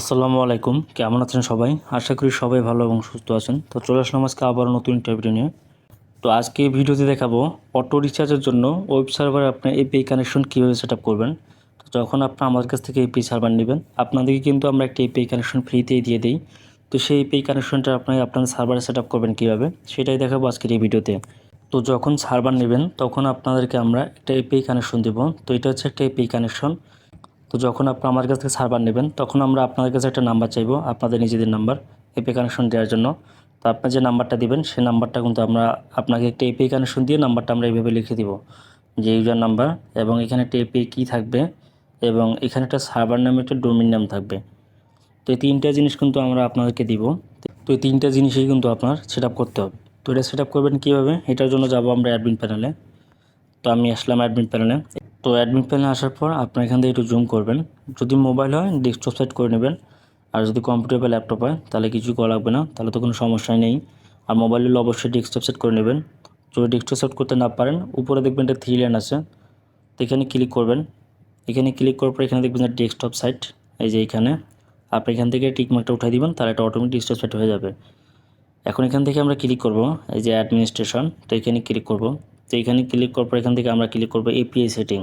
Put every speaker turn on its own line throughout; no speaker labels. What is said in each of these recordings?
আসসালামু আলাইকুম। কেমন আছেন সবাই? আশা করি সবাই ভালো এবং সুস্থ আছেন। তো চলে আসলাম আজকে আবার নতুন ভিডিও নিয়ে। তো আজকে ভিডিওতে দেখাবো অটো রিচার্জের জন্য ওয়েব সার্ভারে আপনি এপিআই কানেকশন কীভাবে সেট আপ করবেন। তো যখন আপনি আমাদের কাছ থেকে এপিআই সার্ভার নেবেন, আপনাদেরকে কিন্তু আমরা একটা এপিআই কানেকশন ফ্রিতেই দিয়ে দিই। তো সেই এপিআই কানেকশনটা আপনি আপনাদের সার্ভারে সেট আপ করবেন কীভাবে, সেটাই দেখাবো আজকের এই ভিডিওতে। তো যখন সার্ভার নেবেন, তখন আপনাদেরকে আমরা একটা এপিআই কানেকশন দেবো। তো এটা হচ্ছে একটা এপিআই কানেকশন তো যখন আপনি আমার কাছ থেকে সার্ভার নেবেন, তখন আমরা আপনাদের কাছে একটা নাম্বার চাইব, আপনাদের নিজেদের নাম্বার এপি কানেকশন দেওয়ার জন্য। তো আপনি যে নাম্বারটা দিবেন, সেই নাম্বারটা কিন্তু আমরা আপনাকে একটা এপি কানেকশন দিয়ে নাম্বারটা আমরা এইভাবে লিখে দিব, যে ইউজার নাম্বার এবং এখানে একটা এপি কী থাকবে এবং এখানে একটা সার্ভার নামে একটা ডোমিন নাম থাকবে। তো এই তিনটা জিনিস কিন্তু আমরা আপনাদেরকে দিব। তো এই তিনটা জিনিসই কিন্তু আপনার সেট করতে হবে। তো এটা সেট করবেন কীভাবে? এটার জন্য যাব আমরা অ্যাডমিন প্যানেলে তো আমি আসলাম অ্যাডমিন প্যানেলে তো অ্যাডমিন প্যানেলে আসার পর আপনার এখান থেকে একটু জুম করবেন। যদি মোবাইল হয় ডেস্কটপ সাইট করে নেবেন। আর যদি কম্পিউটার বা ল্যাপটপ হয়, তাহলে কিছু করা লাগবে না। তাহলে তো কোনো সমস্যাই নেই। আর মোবাইল হলে অবশ্যই ডেস্কটপ সেট করে নেবেন। যদি ডেস্কটপ সেট করতে না পারেন, উপরে দেখবেন একটা থ্রি লাইন আছে। তো এখানে ক্লিক করবেন। এখানে ক্লিক করার পর এখানে দেখবেন যে ডেস্কটপ সাইট এই যে এখানে। আপনি এখান থেকে টিকমার্কটা উঠাই দিবেন, তাহলে এটা অটোমেটিক ডেস্কটপ সেট হয়ে যাবে। এখন এখান থেকে আমরা ক্লিক করব, এই যে অ্যাডমিনিস্ট্রেশন তো এখানে ক্লিক করব। তো এখানে ক্লিক করার পর এখান থেকে আমরা ক্লিক করব এপিআই সেটিং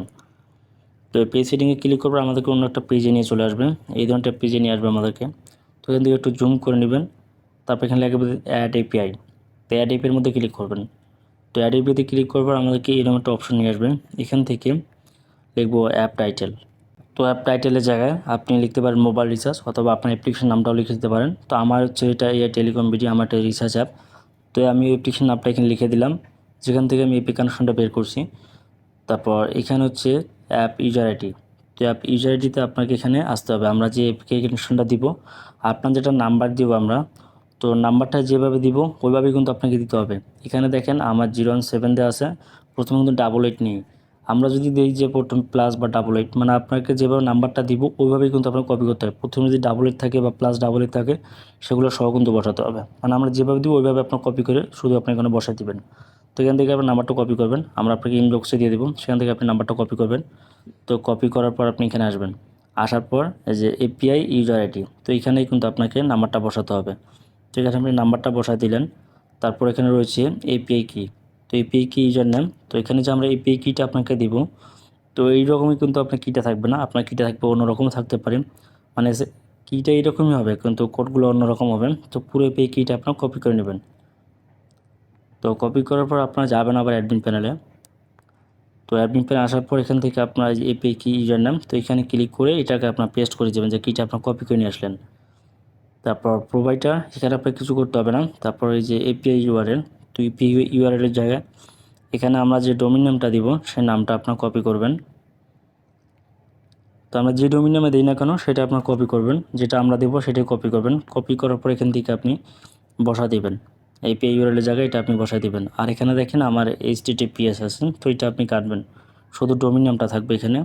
তো পেজ সেটিংয়ে ক্লিক করব আমাদেরকে অন্য একটা পেজে নিয়ে চলে আসবে। এই ধরনের একটা পেজে নিয়ে আসবে আমাদেরকে। তো এখান থেকে একটু জুম করে নেবেন। তারপর এখানে লাগবে অ্যাড এপিআই তো অ্যাড এপির মধ্যে ক্লিক করবেন। তো অ্যাড এপিতে ক্লিক করবার আমাদেরকে এরকম একটা অপশন নিয়ে আসবে। এখান থেকে লিখব অ্যাপ টাইটেল তো অ্যাপ টাইটেলের জায়গায় আপনি লিখতে পারেন মোবাইল রিচার্জ অথবা আপনার অ্যাপ্লিকেশন নামটাও লিখে দিতে পারেন। তো আমার হচ্ছে এটা এয়ার টেলিকম বিডি আমার একটা রিচার্জ অ্যাপ তো আমি অ্যাপ্লিকেশন নামটা এখানে লিখে দিলাম। যেখান থেকে আমি এপি কানেকশনটা বের করছি। তারপর এখানে হচ্ছে অ্যাপ ইউজার আইডি তো অ্যাপ ইউজার আইডিতে আপনাকে এখানে আসতে হবে। আমরা যে কানেকশনটা দিব, আপনার যেটা নাম্বার দিব আমরা, তো নাম্বারটা যেভাবে দিব ওইভাবেই কিন্তু আপনাকে দিতে হবে। এখানে দেখেন আমার জিরো ওয়ান সেভেন দেওয়া আছে। প্রথমে কিন্তু ডাবল এইট নেই। আমরা যদি দিই যে প্রথম প্লাস বা ডাবল এইট মানে আপনাকে যেভাবে নাম্বারটা দিব, ওইভাবেই কিন্তু আপনাকে কপি করতে হবে। প্রথমে যদি ডাবল এইট থাকে বা প্লাস ডাবল এইট থাকে, সেগুলো সহ কিন্তু বসাতে হবে। মানে আমরা যেভাবে দিব, ওইভাবে আপনার কপি করে শুধু আপনি এখানে বসাই দিবেন। তো এখান থেকে আপনি নাম্বারটা কপি করবেন। আমরা আপনাকে ইনবক্সে দিয়ে দেবো। সেখান থেকে আপনি নাম্বারটা কপি করবেন। তো কপি করার পর আপনি এখানে আসবেন। আসার পর এই যে এপিআই ইউজার আইডি তো এখানেই কিন্তু আপনাকে নাম্বারটা বসাতে হবে। তো এখানে আপনি নাম্বারটা বসা দিলেন। তারপর এখানে রয়েছে এপিআই কি তো এপিআই কি ইউজার নেম তো এখানে যে আমরা এপিআই কিটা আপনাকে দিব, তো এই রকমই কিন্তু আপনার কিটা থাকবে না। আপনার কিটা থাকবে অন্যরকম থাকতে পারে। মানে কিটা এইরকমই হবে, কিন্তু কোডগুলো অন্যরকম হবে। তো পুরো এপিআই কিটা আপনার কপি করে নেবেন। তো কপি করার পর আপনারা যাবেন আবার অ্যাডমিন প্যানেলে তো অ্যাডমিন প্যানেল আসার পর এখান থেকে আপনার এপি কি ইউজার নাম তো এখানে ক্লিক করে এটাকে আপনার পেস্ট করে দেবেন যে কিটা আপনার কপি করে নিয়ে আসলেন। তারপর প্রোভাইডার এখানে আপনার কিছু করতে হবে না। তারপর এই যে এপিআই ইউআরএল তো ইপি ইউআরএলের জায়গায় এখানে আমরা যে ডোমিন নামটা দিব সেই নামটা আপনার কপি করবেন। তো আমরা যে ডোমিন নামে দিই না কেন, সেটা আপনার কপি করবেন। যেটা আমরা দেবো, সেটাই কপি করবেন। কপি করার পর এখান থেকে আপনি বসা দিবেন। এই পে জায়গায় এটা আপনি বসাই দেবেন। আর এখানে দেখেন আমার এইচ টিটিপিএস আছে, তো এটা আপনি কাটবেন। শুধু ডোমিন নামটা থাকবে এখানে।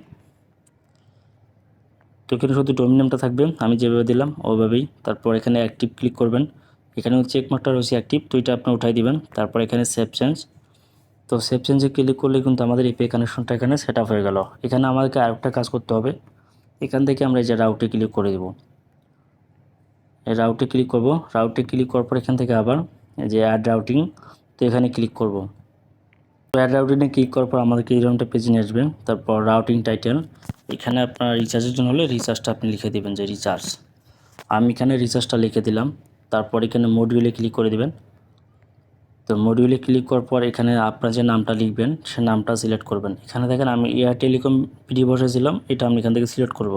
তো এখানে শুধু ডোমিন নামটা থাকবে, আমি যেভাবে দিলাম ওইভাবেই। তারপর এখানে অ্যাক্টিভ ক্লিক করবেন। এখানে চেক মার্কটা রয়েছে অ্যাক্টিভ তো এটা আপনি উঠাই দিবেন। তারপর এখানে সেভ চেঞ্জ তো সেভ চেঞ্জে ক্লিক করলে কিন্তু আমাদের এই পে কানেকশনটা এখানে সেট আপ হয়ে গেল। এখানে আমাদেরকে আরেকটা কাজ করতে হবে। এখান থেকে আমরা এই যে রাউটে ক্লিক করে দেব। রাউটে ক্লিক করব। রাউটে ক্লিক করার পর এখান থেকে আবার যে অ্যাড রাউটিং তো এখানে ক্লিক করব। তো অ্যাড রাউটিংয়ে ক্লিক করার পর আমাদেরকে এই রকমটা পেজে নিয়ে আসবে। তারপর রাউটিং টাইটেল এখানে আপনার রিচার্জের জন্য হলে রিচার্জটা আপনি লিখে দেবেন যে রিচার্জ আমি এখানে রিচার্জটা লিখে দিলাম। তারপর এখানে মডিউলে ক্লিক করে দিবেন। তো মডিউলে ক্লিক করার পর এখানে আপনার যে নামটা লিখবেন, সে নামটা সিলেক্ট করবেন। এখানে দেখেন আমি এয়ার টেলিকম পিডি বসেছিলাম এটা আমি এখান থেকে সিলেক্ট করব।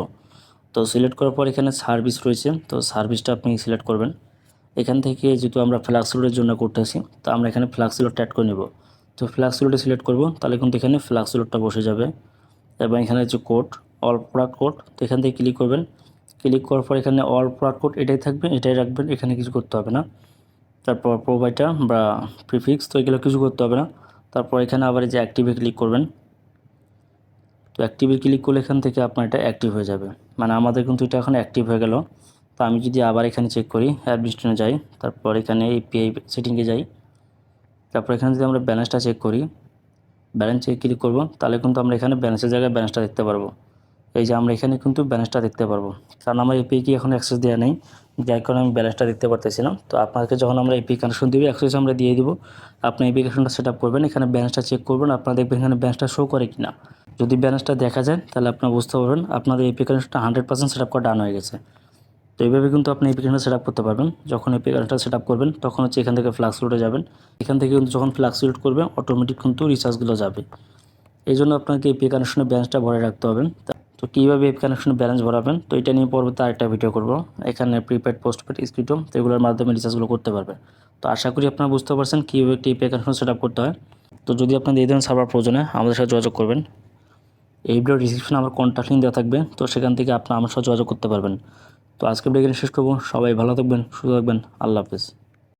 তো সিলেক্ট করার পর এখানে সার্ভিস রয়েছে, তো সার্ভিসটা আপনি সিলেক্ট করবেন। এখান থেকে যেহেতু আমরা ফ্লাক্সিলোডের জন্য করতেছি তো আমরা এখানে ফ্লাক্সিলোড অ্যাড করে নেব। তো ফ্লাক্সিলোডে সিলেক্ট করব, তাহলে কিন্তু এখানে ফ্লাক্সিলোডটা বসে যাবে। এবং এখানে হচ্ছে কোড অল প্রোডাক্ট কোড তো এখান থেকে ক্লিক করবেন। ক্লিক করার পর এখানে অল প্রোডাক্ট কোড এটাই থাকবে, এটাই রাখবেন, এখানে কিছু করতে হবে না। তারপর প্রোভাইডার বা প্রিফিক্স তো এগুলো কিছু করতে হবে না। তারপর এখানে আবার যে অ্যাক্টিভে ক্লিক করবেন। তো অ্যাক্টিভে ক্লিক করলে এখান থেকে আপনার এটা অ্যাক্টিভ হয়ে যাবে। মানে আমাদের কিন্তু এটা এখন অ্যাক্টিভ হয়ে গেল। তো আমি যদি আবার এখানে চেক করি অ্যাডমিনিস্ট্রেশনে যাই, তারপর এখানে এপিআই সেটিংয়ে যাই, তারপর এখানে যদি আমরা ব্যালেন্সটা চেক করি ব্যালেন্স চেক ক্লিক করব, তাহলে কিন্তু আমরা এখানে ব্যালেন্সের জায়গায় ব্যালেন্সটা দেখতে পারব। এই যে আমরা এখানে কিন্তু ব্যালেন্সটা দেখতে পারব। কারণ আমার এপিআই কি এখন অ্যাক্সেস দেওয়া নেই, যার কারণে আমি ব্যালেন্সটা দেখতে পারতেছিলাম। তো আপনাকে যখন আমরা এপি কানেকশন দিবি অ্যাক্সেস আমরা দিয়ে দিব, আপনি অ্যাপ্লিকেশনটা সেট আপ করবেন, এখানে ব্যালেন্সটা চেক করবেন, আপনারা দেখবেন এখানে ব্যালেন্সটা শো করে কি না যদি ব্যালেন্সটা দেখা যায়, তাহলে আপনারা বুঝতে পারবেন, আপনাদের এপি কানেকশনটা হান্ড্রেড পার্সেন্ট সেট আপ করা ডান হয়ে গেছে। তো এইভাবে কিন্তু আপনি অ্যাপ্লিকেশনটা সেট আপ করতে পারবেন। যখন এই অ্যাপ্লিকেশনটা সেট আপ করবেন, তখন হচ্ছে এখান থেকে ফ্লাক্স রুটে যাবেন। এখান থেকে কিন্তু যখন ফ্লাক্স রুট করবেন অটোমেটিক কিন্তু রিচার্জগুলো যাবে। এই জন্য আপনাকে এপি কানেকশনের ব্যালেন্সটা ভরে রাখতে হবে। তো কীভাবে এপি কানেকশনে ব্যালেন্স ভরাবেন তো এটা নিয়ে পরবর্তী আরেকটা ভিডিও করব। এখানে প্রিপেড পোস্টপেড স্ক্রিপ্টম তো এগুলোর মাধ্যমে রিচার্জগুলো করতে পারবেন তো আশা করি আপনারা বুঝতে পারছেন কীভাবে একটি এপি কানেকশন সেট আপ করতে হয়। তো যদি আপনাদের এই ধরনের সার্ভার প্রয়োজনে আমাদের সাথে যোগাযোগ করবেন। এই ভিডিও ডিসক্রিপশনে আমার কন্ট্যাক্ট লিঙ্ক দেওয়া থাকবে। তো সেখান থেকে আপনারা আমার সাথে যোগাযোগ করতে পারবেন। তো আজকে ভিডিও এখানে শেষ করব। সবাই ভালো থাকবেন সুস্থ থাকবেন। আল্লাহ হাফেজ।